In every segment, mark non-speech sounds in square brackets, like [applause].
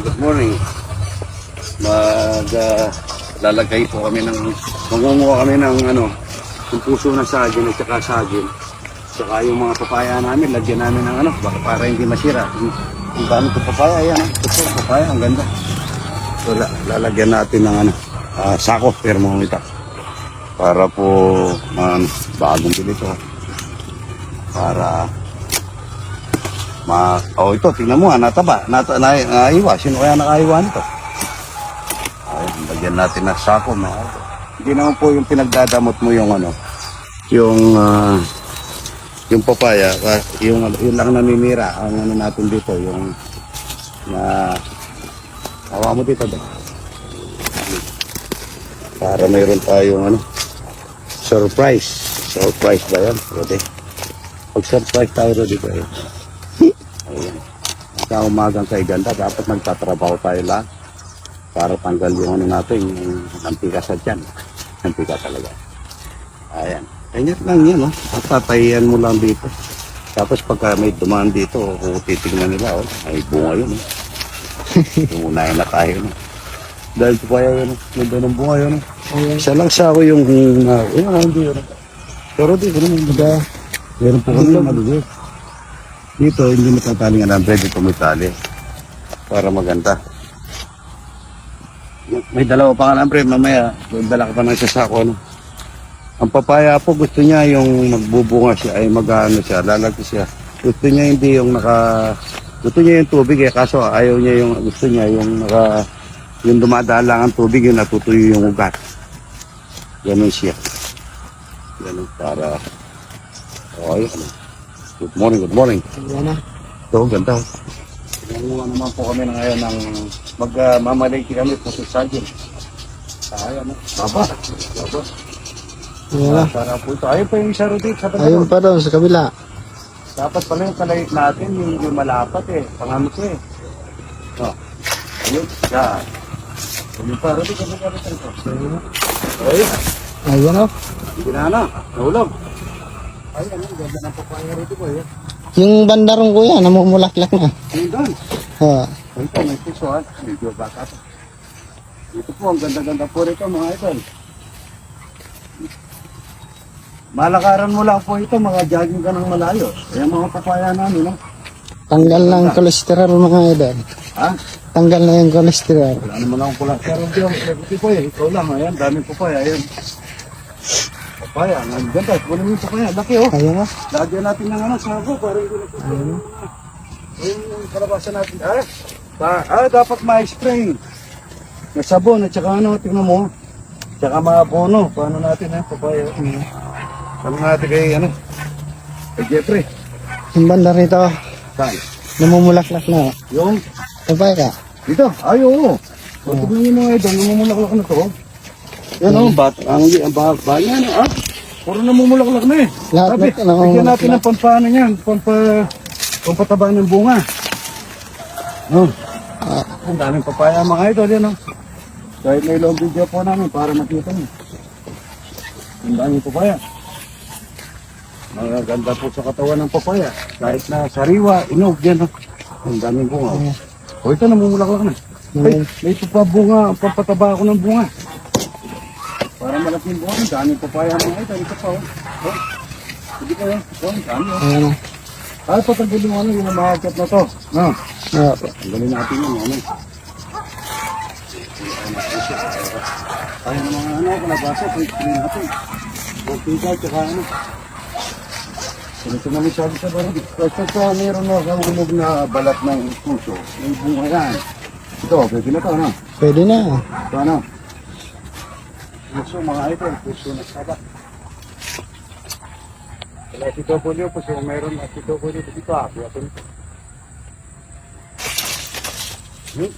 good morning. Mag lalagay po kami ng mangunguha kami ng ano, yung puso ng saging at saka saging. Saka yung mga papaya namin, lagyan namin ng ano, baka para hindi masira. Yung dami ko papaya, yan. ah. Ito, papaya, ang ganda. So, la- lalagyan natin ng ano, ah, sako, thermometer. Para po, man, bagong bili to. Para Ma oh ito, tingnan mo nataba, nata, na, naiwa. Sino kaya nakaiwa nito? Ay, lagyan natin ng sako, mga. Hindi naman po yung pinagdadamot mo yung ano, yung ah, yung papaya, ah, yung, yung lang naninira, ang ano natin dito, yung na hawa mo dito ba? Para mayroon tayong ano, surprise. Surprise ba yan? Pwede. Pag surprise tayo dito eh. Ayan. Sa umagang kay ganda, dapat magtatrabaho tayo lang para tanggal yung ano natin, yung nantika sa tiyan. Nantika talaga. Ayan. Ganyan lang yan, oh. At tatayan mo lang dito. Tapos pagka may dumaan dito, kung titignan nila, oh, ay bunga yun, oh. [laughs] unahin na tayo, no. Dahil pa kaya yun, oh. ganda ng bunga yun, oh. Isa lang sa ako yung, uh, yun, ah, hindi yun. oh. Pero dito naman, baga, meron po kami maliliit. Dito, hindi matataling ang pwede tumitali para maganda. May dalawa pa ka na, pre, mamaya, dala ka pa ng sasako, ano. Ang papaya po, gusto niya yung magbubunga siya, ay mag-ano siya, lalaki siya. Gusto niya hindi yung naka, gusto niya yung tubig eh, kaso ayaw niya yung, gusto niya yung naka, yung dumadaan lang ang tubig, yung natutuyo yung ugat. Ganun siya. Ganun para, okay, ano. Good morning, good morning. Yan na. Ito, ganda. Nanguha naman po kami na ngayon ng magmamaliki kami po sa Sagin. Kaya na. Baba. Baba. Yan na. Po ito. Ayun pa yung isa rin dito sa Ayun pa doon sa kabila. Dapat pala yung kalayit natin, yung, yung malapat eh. Pangamit ko eh. Oh. Ayun. Yan. Ayun pa rin dito. Ayun pa rin dito. Ayun. Ayun o. Hindi na Ayun. Ang ganda ng papaya rito po. Ayun. Yung banda ron kuya, namumulaklak na. Ayun doon. Ha. May piso ha. Medyo bata pa. Ito po, ang ganda-ganda po rito mga idol. Malakaran mo lang po ito, mga jogging ka ng malayo. Ayan mga papaya namin, no? Tanggal na ang cholesterol mga idol. Ha? Tanggal na yung cholesterol. Wala naman akong pula. Pero hindi ako, po eh. Ikaw lang, ayan, daming papaya, ayan. Papaya, ang ganda. Kunin mo yung papaya, laki oh. Ayun o. Lagyan natin ng ano, sabo, para hindi na po. Ayun yung kalabasan natin. Ah, pa, ah dapat ma-spray. May sabon at saka ano, tingnan mo. Tsaka mga abono. Paano natin eh, papaya. Sabi natin kay ano, kay Jeffrey. Yung banda rito, Saan? namumulaklak na. Yung, Sabay ka. dito. Ay, oo. Oh. Tignan niyo mga idol, namumulaklak na to. Yan o, bat, ang, ang ba, ba yan, ah. Puro namumulaklak na eh. Lahat Sabi, na- bigyan natin ng pampano niyan, pampa, pampataba ng bunga. Oh. Ah, Ang daming papaya mga idol yan oh. Kahit may long video po namin para makita niyo. Ang daming papaya. Magaganda po sa katawan ng papaya. Kahit na sariwa, inog yan oh. Ang daming bunga. Oh. O ito namumulaklak na. Ay, may papabunga, papataba ako ng bunga. Malaking bunga, ang daming papaya mga idol. Ito pa oh. Oh. Hindi pa yan. Oh, dami oh. ayun o. Ay, patanggalin mo ano, yung mahagkat na to. No. Ah, Tanggalin natin yun, ano. Ng mga ano, kalabasa, pwede natin. Okay ka, tsaka ano. Namin sabi sa barang. Basta sa meron na kahulog na balat ng puso, may bunga yan. Ito, pwede na to, ano. Pwede na. Ito, ano. Puso, mga idol, puso na saba. Wala si Topolio po, so meron na si Topolio dito, ah, kaya ito. Hmm?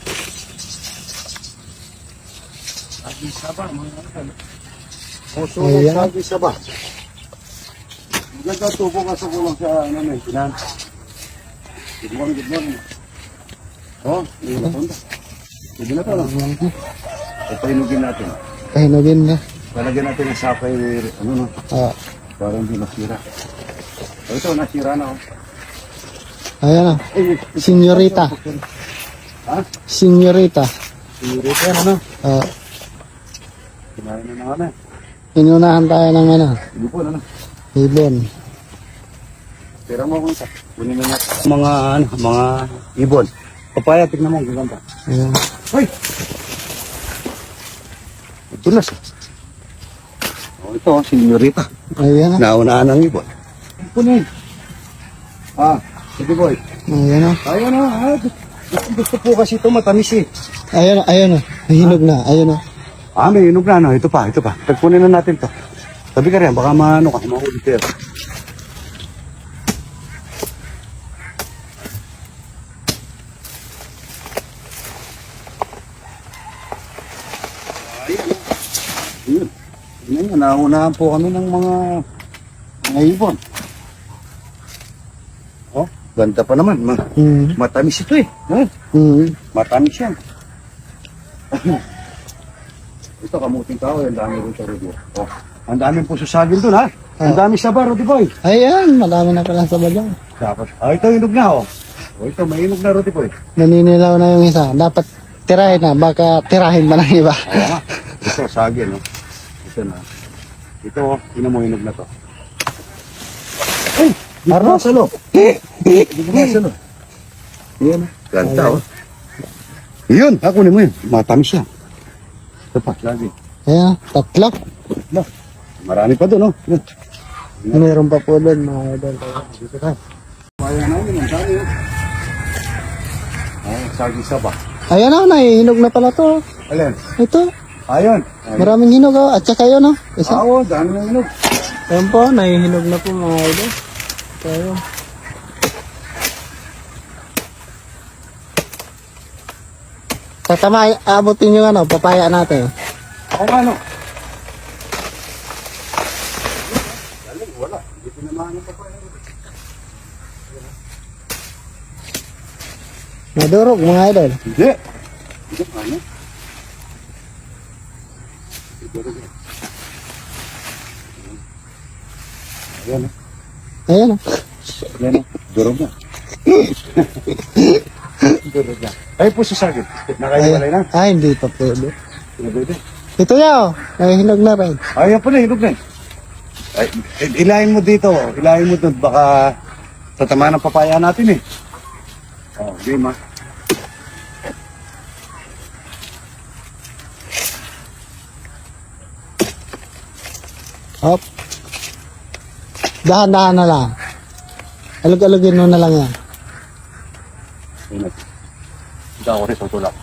Agi saba, mga idol. Puso ng Ayan. sagi saba. Maganda tubo ka sa kulang sa ano na sinan. Good morning, good morning. Oh, hindi na punta. Pwede na no? Ito inugin natin. Kahinugin na. Lalagyan natin ng sapay, ano no, Ah, para hindi masira. O ito, nasira na oh. ayan o. Eh, Senyorita. Ha? Senyorita. Yan, ano? Ah, Kumain na na kami. inunahan tayo ng ano, po, ano? ibon. Tira mo kung sa. Kunin mo na. Mga, ano, mga ibon. Papaya, tignan mo, gaganda. Ayan. Hoy! Siya. Oh, ito, oh, senyorita. Ayan na. Naunahan ng ibon. Kunin. Ah, sige boy. Ayan na. Ayun na, ah. Gusto, gusto po kasi ito matamis eh. Ayan na, ayan na. Hinog na, ayan na. Ah, may inog na, ano. Ito pa, ito pa. Tagpunin na natin to. Sabi ka rin, baka maano ka, mahuli ka. Ayun. Ayun, Ayun, naunahan po kami ng mga mga ibon. Oh, ganda pa naman. Ma Hmm. matamis ito eh. Hmm. Hmm. Matamis yan. [laughs] Ito, kamuting tao, ang dami rin sa review. Oh, ang daming puso saging dun, ha? Ang dami sabar, Rudy Boy. Ayan, madami na pala sa balyang. Dapat. Ah, ito, inog na, oh. Oh, ito, may inog na, Rudy Boy. Naninilaw na yung isa. Dapat tirahin na, baka tirahin pa ng iba. Oo nga. Ito, saging, no? Ito na. Ito, oh, ino mo inog na to. Ay! Marno sa lo. Hindi ko masalo. Yan. Ganda, oh. Yun, ako mo yun. Matamis yan. Ito pa, lagi. Ayan, tatlo. Na, marami pa doon, oh. Yan. Meron pa po doon, mga idol. Dito tayo. Kaya namin, ang dami, oh. Ay, saging saba. Ayan na, nahihinog na pala to. Alin? Ito, Ayun. Ay, maraming hinog oh. At saka yun oh. Isa. Oo, dami ng inog. Ayan po, nahihinog na po mga idol. So, ayun. Tatama, abutin yung ano, papaya natin. Ako nga, no? Galing, wala. Hindi pinamahan ng papaya. Nadurog mga idol. Hindi. Hindi ano? Siguro yan. Ayan, oh. Ayan oh. Ayan, oh. Durog na. Durog na. Ay, puso sagit. Nakahiwalay na. Ay, hindi pa pwede. Pwede. Ito yaw, nahihinog na rin. Ay, yan pala, hinog na eh. Ay, i- ilahin mo dito. Ilahin mo doon. Baka tatamaan ng papaya natin eh. Oh, game ah. Hop. Dahan-dahan na lang. Alog-alogin mo na lang yan. Ingat. Hindi ako rin tutulak.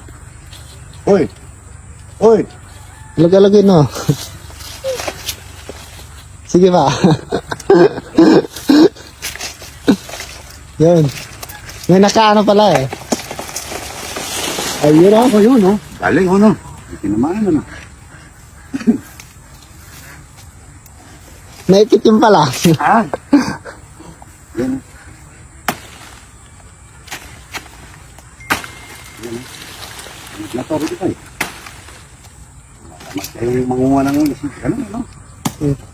Hoy! Hoy! Alog-alogin mo. Sige ba? Yun. May nakaano pala eh. Ayun oh. Ako yun, no? Galing, oh, no? Tinamaan na, no? Naikitim pala. Ah! Yan. Yan, oh. Natoro dito, eh. Mas kayo yung mangunga ng ulis. Ganun, no?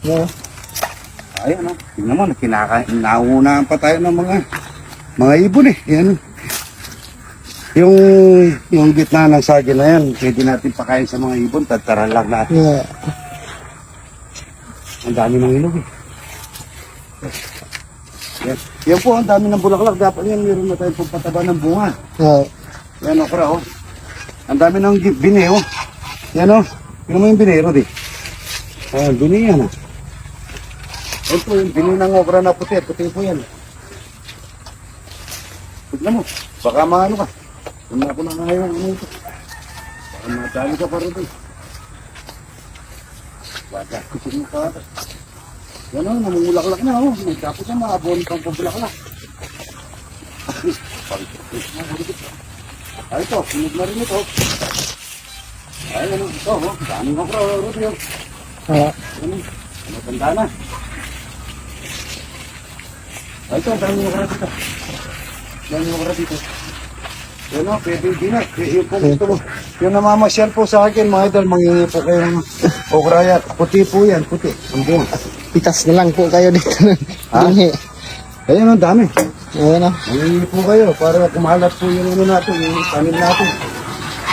Yeah. Ayan, no? Tingnan mo, kinaka, nauunahan pa tayo ng mga mga ibon, eh. Yan, yung yung gitna ng saging na yan, pwede natin pakain sa mga ibon, tataran lang natin. Yeah. Ang dami ng ilog eh. Yan. yan po, ang dami ng bulaklak. Dapat yan, meron na tayong pagpataba ng bunga. Yeah. Yan, okra, oh. Ang dami ng gi- bine, oh. Yan, oh. Tingnan mo yung bine, Rodi. Ayan, bine yan, ah. Yan po, yung bine ng okra na puti. Puti po yan. Tignan mo. Baka maano ka. Kung ako na nga yung ano ito. Baka matali ka pa, Rodi. Baka, kusin mo pa. Yan, oh. Namumulaklak na, oh. May tapos na, maabon pang pabulaklak. Ay, ito, sunod na rin ito. Ay, ano, ito, oh, daming okra, oh, Rudy, oh. Yeah. Ano, matanda na. Ay, ito, daming okra dito. Daming okra dito. Yan, oh, pwede din na. Ito, yung namamasyal po sa akin, mga idol, mangingi po kayong okra yan. Puti po yan, puti. Ang. Pitas na lang po kayo dito. Ha? Dinhi. Ayan, ang dami. Ayan na. Mangingi po kayo para kumalat po yung ano natin, yung tanim natin.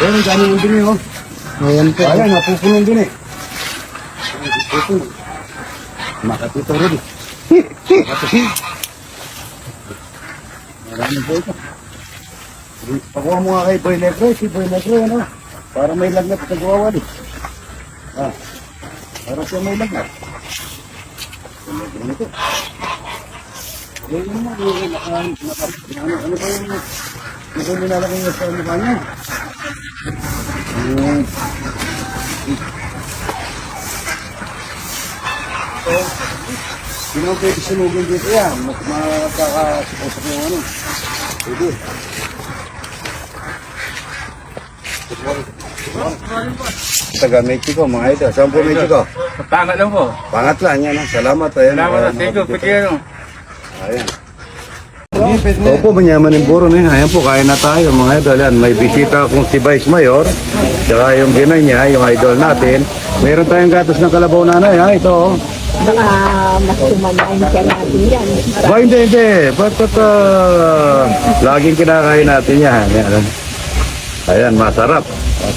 Ayan, ang dami yung dumi, oh. Ayan po. Ayan, napupunong din eh. Napupunong. Makatito rin. [laughs] Makatito. Marami po ito. Pakuha mo nga kay Boy Negro, si Boy Negro, ano? Para may lagnat sa gawawan eh. Ah, para siya may lagnat. Boy Negro nito. Eh, yun na, naka, naka, ano, ano ba yung, ano ba nilalagay niya sa mukha niya? Yung, Hindi naman pwede sunugin dito yan. Mas makakasuposok yung ano. Pwede. Taga Mexico, mga ito. Saan po Mexico? Pangat lang po. Pangat lang yan. ah. Salamat. Ayan. Salamat Ayan, na. Thank you. mga Pikiro. Ayan. Opo, manyaman ng buro na yun. Ayan po, kain na tayo mga idol. Yan, may bisita akong si Vice Mayor. Tsaka yung ginay niya, yung idol natin. Meron tayong gatos ng kalabaw nanay, ha? Ito, oh. Baka mas tumanayin ka natin yan. Ba, hindi, hindi. Ba't, ba't, ah, laging kinakain natin yan. Ayan. Ayan, masarap.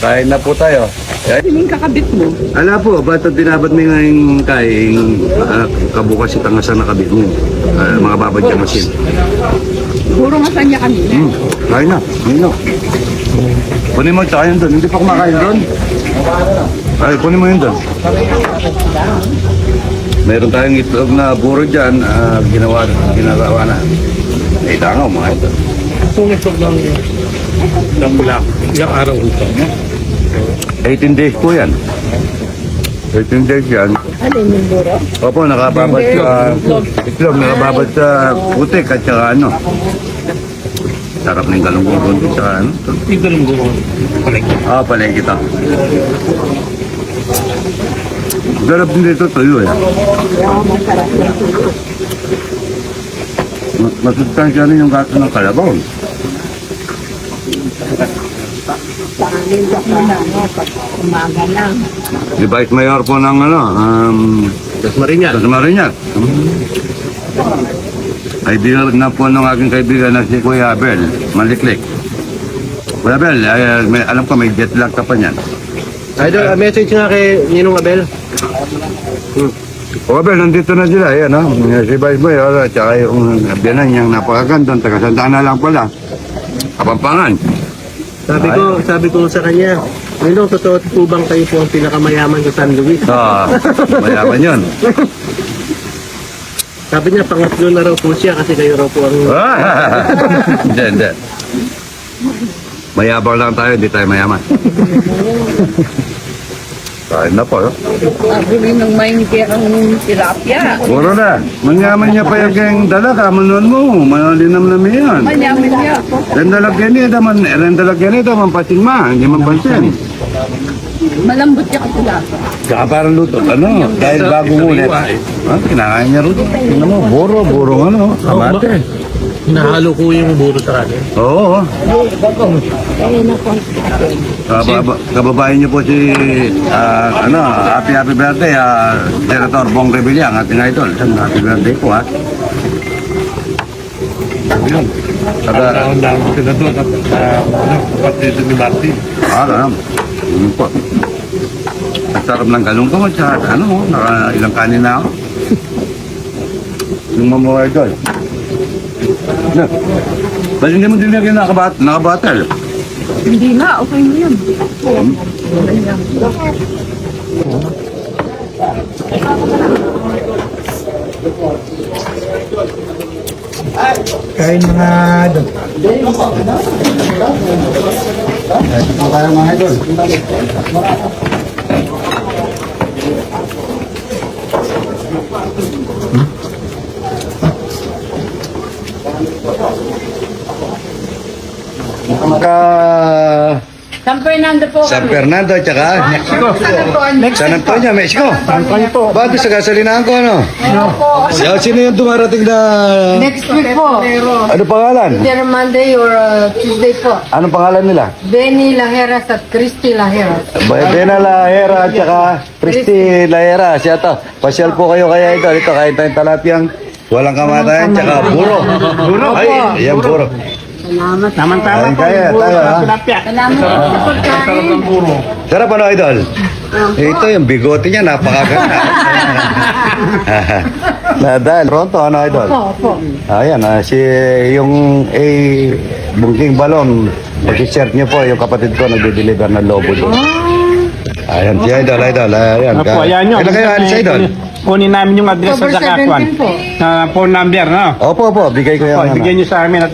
Kain na po tayo. Ayan. Sining kakabit mo. Ala po, ba't ang binabat mo ngayong kain, uh, kabukas si tangasan na kabit mo? Ah, mga babadya masin. Puro nga kanya kanina. Hmm, kain na. Kain na. Kunin mo tsaka yun doon. Hindi pa kumakain doon. Ay, kunin mo yun doon. Meron tayong itlog na buro dyan. ah, ginawa, ginagawa na. Ay, tangaw mga ito. Sumisog ng ng black. Ilang araw ito. 18 days po yan. 18 days yan. Ano yung buro? Opo, nakababad sa itlog, nakababad sa putik at saka ano. Sarap ng galunggong konti sa ano. Ito lang gumawa. Ah, palay kita. Sarap din dito tuyo eh. Yeah, masarap na tuyo. Ma- Masustansya rin yung gato ng kalabaw. Amin sa ano, pag umaga lang. Di Vice Mayor po ng ano, um, Dasmariñas. Dasmariñas. Kaibigan na po ng aking kaibigan na si Kuya Abel, Maliklik. Kuya Abel, ay, may, alam ko may jet lag ka pa niyan. Idol, uh, message nga kay Ninong Abel. O Abel, nandito na sila, ayan ha. Si Vice Mayor, at saka yung biyanan niyang napakaganda, taga-sandaan na lang pala. Kapampangan. Sabi ko, sabi ko sa kanya, Ninong, totoo po bang kayo po ang pinakamayaman sa San Luis? Ah, mayaman yun. [laughs] Sabi niya, pangatlo na raw po siya kasi kayo raw po ang... Ah, [laughs] Hindi, hindi. Mayabang lang tayo, hindi tayo mayaman. [laughs] Kain na po. no? Sabi ng maingki ang tilapia. Puro na. Manyaman niya pa yung kayong dalaga, manon mo. Manalinam na yan. Manyamin niya. Rendalag yan eh, daman, rendalag yan eh, daman pasin ma, hindi man pansin. Malambot niya tilapia. Saka parang luto, ano, dahil bago ulit. Ah, kinakain niya rin. Tingnan mo, buro, buro, ano, kamate. Nahalo ko yung buro sa kanya. Oo, Kaya na po. Kababa, kababayan niyo po si, ah, ano, happy happy birthday, ah, Senator Bong Revilla, ang ating idol. Happy birthday po, ha. Yun. Taga, Ang dami sila doon at uh, ano, kapatid ni Martin. ah, yun po. Ang sarap ng galunggong at saka, ano, naka ilang kanin na ako. Yung mga idol. Na, ba't hindi mo dinagyan nakabat, nakabatel? Hindi na, okay mo yun. Kain mga idol. Kaya mga idol. Ka San Fernando po San Fernando at saka Mexico. San Antonio. San Antonio, Mexico. Ba't sa gasolinahan ko ano? Yeah, sino yung dumarating na Next week po. ano pangalan? Either Monday or uh, Tuesday po. Anong pangalan nila? Benny Laheras at Christy Laheras. Bena Lahera at saka Christy Lahera. Siya to. Pasyal po kayo kaya ito. Ito, kain tayong talapyang Walang kamatayan, tsaka buro. Buro Ay, po. yan buro. Salamat. Naman-tama Ayun po. kaya, yung tayo, ha? tilapia. Salamat po sa pagkain. Sarap ano, idol? Ito yung bigote niya, napakaganda. [laughs] [laughs] Nadal, pronto, ano, idol? Opo, opo. Ayan, ah, si yung eh, bungking balon, pag-share niyo po, yung kapatid ko nagde-deliver ng lobo doon. Ayan, si idol, idol, ayan. Opo, ayan nyo. Kailan kayo alis, idol? Kunin namin yung address October sa Zakatuan. 17 po. Na phone number, no? Opo, opo, bigay ko yan. O, ano. ibigay nyo sa amin at